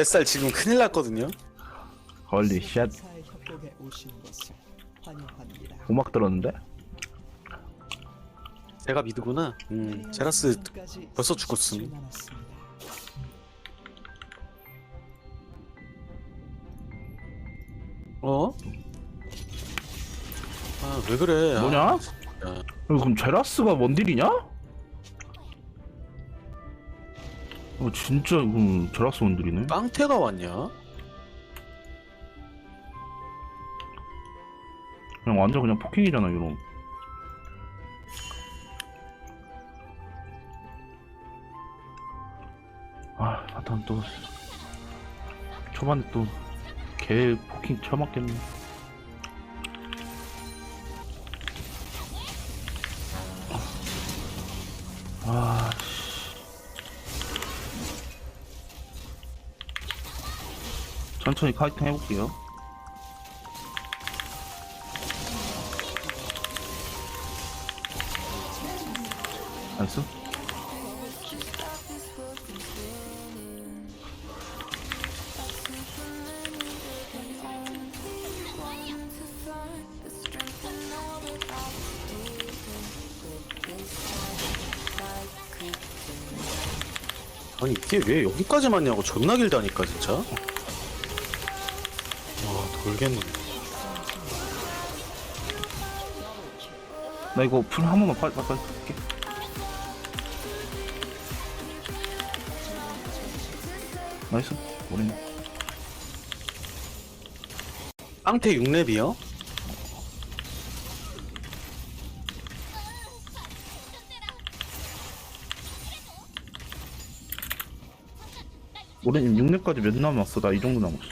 뱃살 지금 큰일 났거든요. 헐리 쉣 사의 협곡에 오신 것을 환영합니다. 음악 들었는데? 제가 미드구나. 음, 제라스 벌써 죽었음. 어? 아 왜 그래? 아, 뭐냐? 진짜. 이거 그럼 제라스가 원딜이냐? 어 진짜 이건 제라스 원딜이네. 깡태가 왔냐? 그냥 완전 그냥 포킹이잖아 이런. 아 바탕 또 초반에 또개 포킹 쳐맞겠네 천천히 카이팅 해볼게요 나이스 아니 이게 왜 여기까지 맞냐고 존나 길다니까 진짜. 와 돌겠네. 나 이거 풀한 번만 빨리 빨리 빨리 할게. 나이스. 오랜 깡태 6렙이요? 오랜 6렙까지 몇 남았어? 나 이 정도 남았어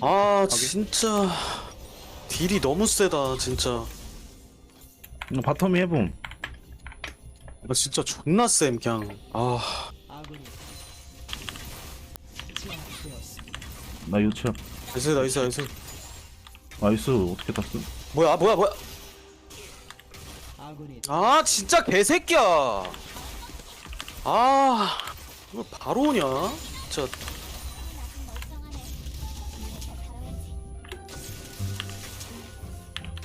아 진짜 딜이 너무 세다 진짜. 이거 바텀이 해봄 이거 진짜 존나 쌤 그냥. 아. 나 유치야 나이스 나이스 나이스. 나이스 어떻게 땄어 뭐야 뭐야 뭐야. 아 진짜 개새끼야. 아 이거 바로 오냐? 진짜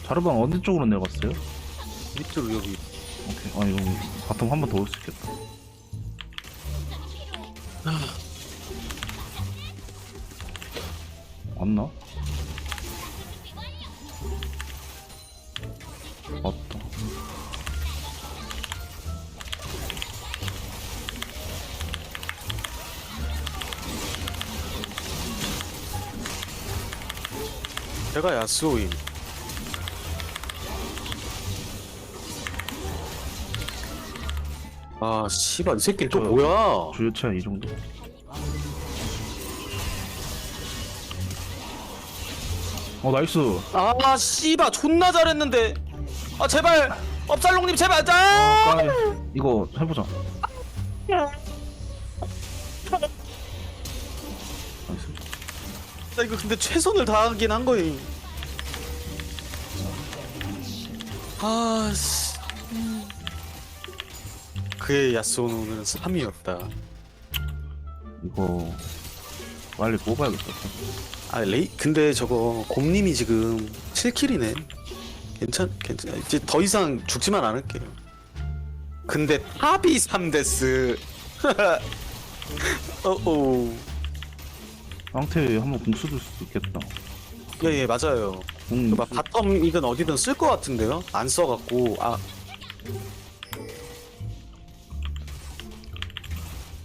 자르방 어느 쪽으로 내려갔어요? 밑으로 여기. 오케이 아 이거 바텀 한 번 더 올 수 있겠다 왔나? 왔다 제가 야스오임. 아 씨발 이 새끼 또 저- 뭐야? 주요치야 이 정도 어 나이스 아 씨발 존나 잘했는데. 아 제발 업살롱님 제발 짜. 까이. 이거 해보자 나이스 나 이거 근데 최선을 다하긴 한 거임. 아 씨. 그의 야스오는 오늘은 3위였다. 이거 빨리 뽑아야겠다 아 레이 근데 저거 곰님이 지금 7킬이네. 괜찮 괜찮. 이제 더 이상 죽지만 않을게요. 근데 탑이 3데스. 어어. 상태 한번 궁 쓰을 수도 있겠다 예예 맞아요. 궁막 바텀이든 어디든 쓸 것 같은데요? 안 써갖고 아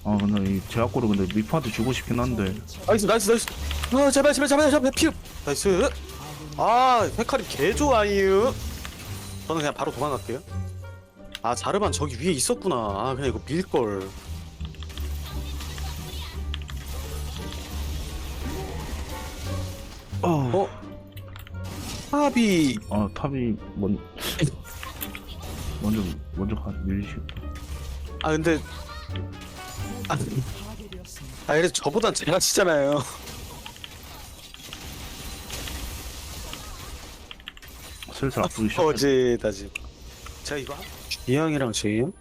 아 근데 이 제약고를 근데 미프한테 주고 싶긴 한데. 나이스 나이스 나이스. 아 제발 제발 제발 제발 피우 나이스. 아 헤카리 개 좋아요. 저는 그냥 바로 도망갈게요. 아 자르반 저기 위에 있었구나. 아 그냥 이거 밀걸. 어, 어? 탑이. 아 탑이 먼 먼저 먼저 가 밀리시겠다 아 근데 아 그래서 저보단 제가 치잖아요. 슬슬 아프기 시작. 어제다 지금. 제가 이거 이 형이랑 제임,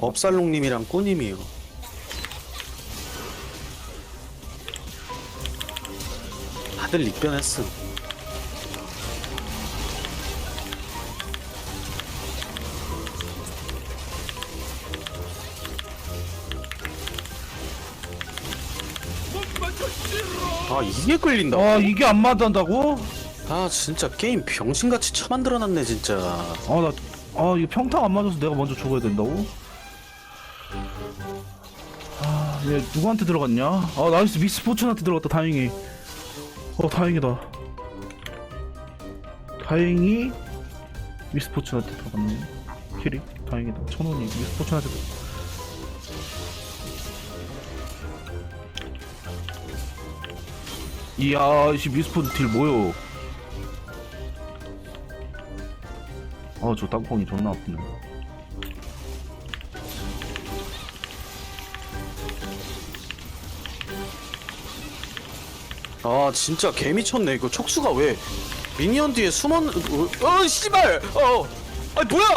업살롱님이랑 꾸님이요. 다들 입변했음. 아 이게 끌린다. 아 이게 안 맞는다고? 아 진짜 게임 병신같이 처만들어놨네 진짜. 아나아 이게 평타 안 맞아서 내가 먼저 죽어야 된다고? 아얘 누구한테 들어갔냐? 아 나이스 미스포츠한테 들어갔다 다행히 어 다행이다 다행히 미스포츠한테 들어갔네 킬이 다행이다 천 원이 미스포츠한테 들어 이야 이 미스포츠 딜 뭐요? 아저 땅콩이 존나 아프네. 아 진짜 개미쳤네. 이거 촉수가 왜 미니언 뒤에 숨었 어, 어 씨발! 어 아니 뭐야!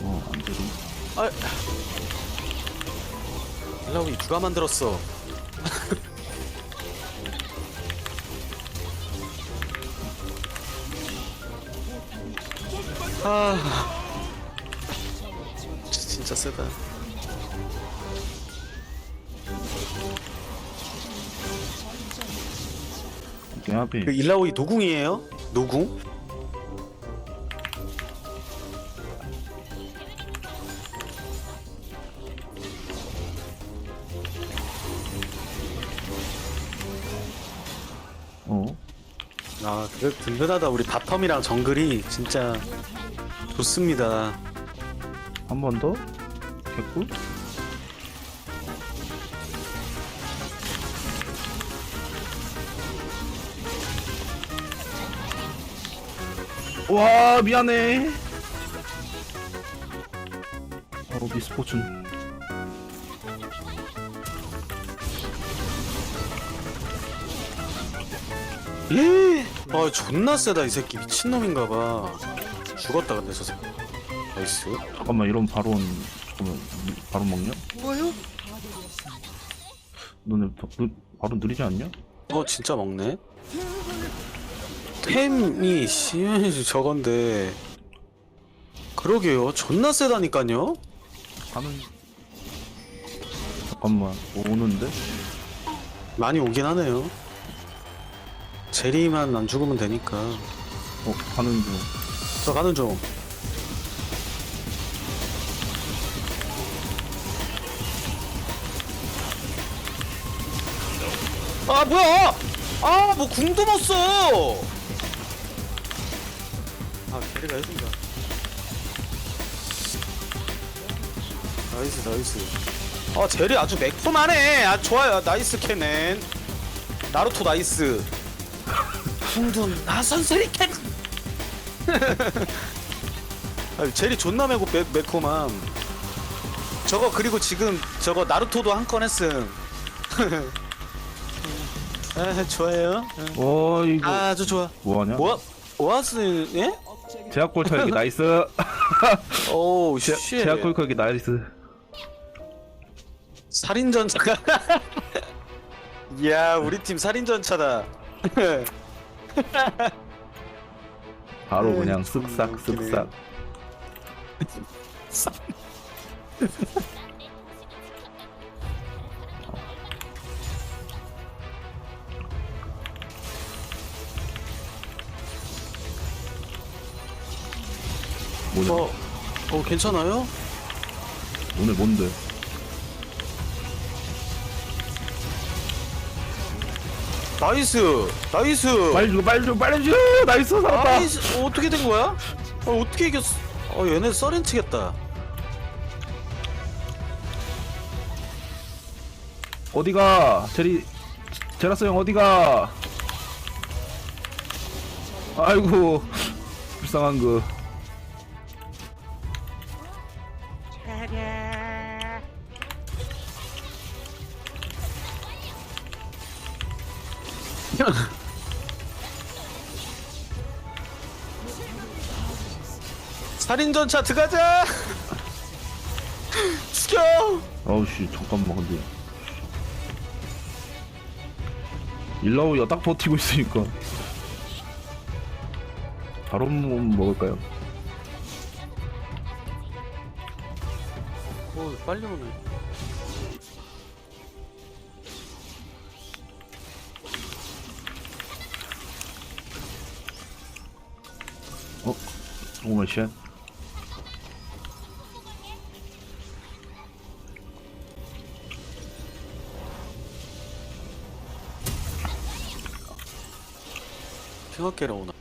어 안되리 아. 일라우이 누가 만들었어 아. 진짜 세다. 개합이 그 일라오이 노궁이에요? 노궁? 어? 아 그래 든든하다. 우리 바텀이랑 정글이 진짜 좋습니다 한 번 더? 개꿀? 와 미안해 어 미스포춘 예? 아 존나 세다 이 새끼 미친놈인가봐 죽었다 근데 저 새끼 나이스. 잠깐만 이런 바론 잠깐만 바론 먹냐? 뭐요? 너네 바, 느, 바론 느리지 않냐? 어 진짜 먹네? 템이 씨 저건데. 그러게요. 존나 세다니까요? 가는 잠깐만 오는데? 많이 오긴 하네요. 제리만 안 죽으면 되니까. 어 가는 중 저 가는 중. 아 뭐야? 아 뭐 궁도 못 써! 아 제리가 해준다. 나이스 나이스. 아 제리 아주 매콤하네. 아 좋아요. 나이스 캐넨. 나루토 나이스. 궁둔 나선 스리캔 아, 제리 존나 매고 매, 매콤함. 저거 그리고 지금 저거 나루토도 한 건 했음. 아 좋아요. 어 이거 아주 좋아. 뭐하냐? 뭐 오아스 예? 제약골 털기 나이스. 오우 제, 쉣 제약골 털기 나이스. 살인 전차가? 이야 우리 팀 살인 전차다 바로 에이, 그냥 쓱싹. 쓱싹 뭐냐 어, 어 괜찮아요? 오늘 뭔데 나이스 나이스. 빨리 줘 빨리 줘 빨리 줘 나이스 살았다. 나이스. 어, 어떻게 된 거야? 어, 어떻게 이겼어? 어 얘네 썰렌 치겠다. 어디가? 제리 제라스 형 어디가? 아이고 불쌍한 그 살인전차 들어가자! 죽여! 아우씨 잠깐만 근데. 일라오이가 딱 버티고 있으니까. 바로 먹을까요? 어 빨리 오네 오마이쉣 핑어깨러 오나?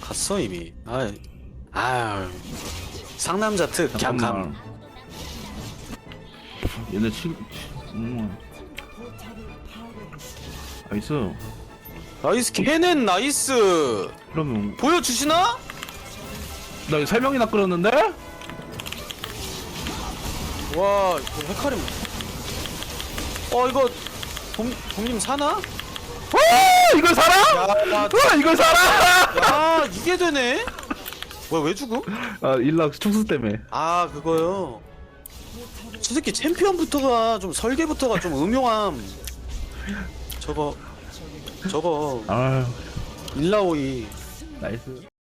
갔어 이미. 아 아유 상남자 특 잠깐만 얘네 치... 음. 나이스 나이스 케넨 나이스 그러면 보여주시나? 나 이거 세 명이나 끌었는데? 와 이거 헤카림 어 이거 동, 동님 사나? 아 이걸? 야, 야, 와 이걸 살아? 야 이게 되네? 뭐야 왜 죽음? 아 일락 총수 때문에 아 그거요 저 새끼 챔피언부터가 좀 설계부터가 좀 음흉함 저거 저거 아유. 일라오이. 나이스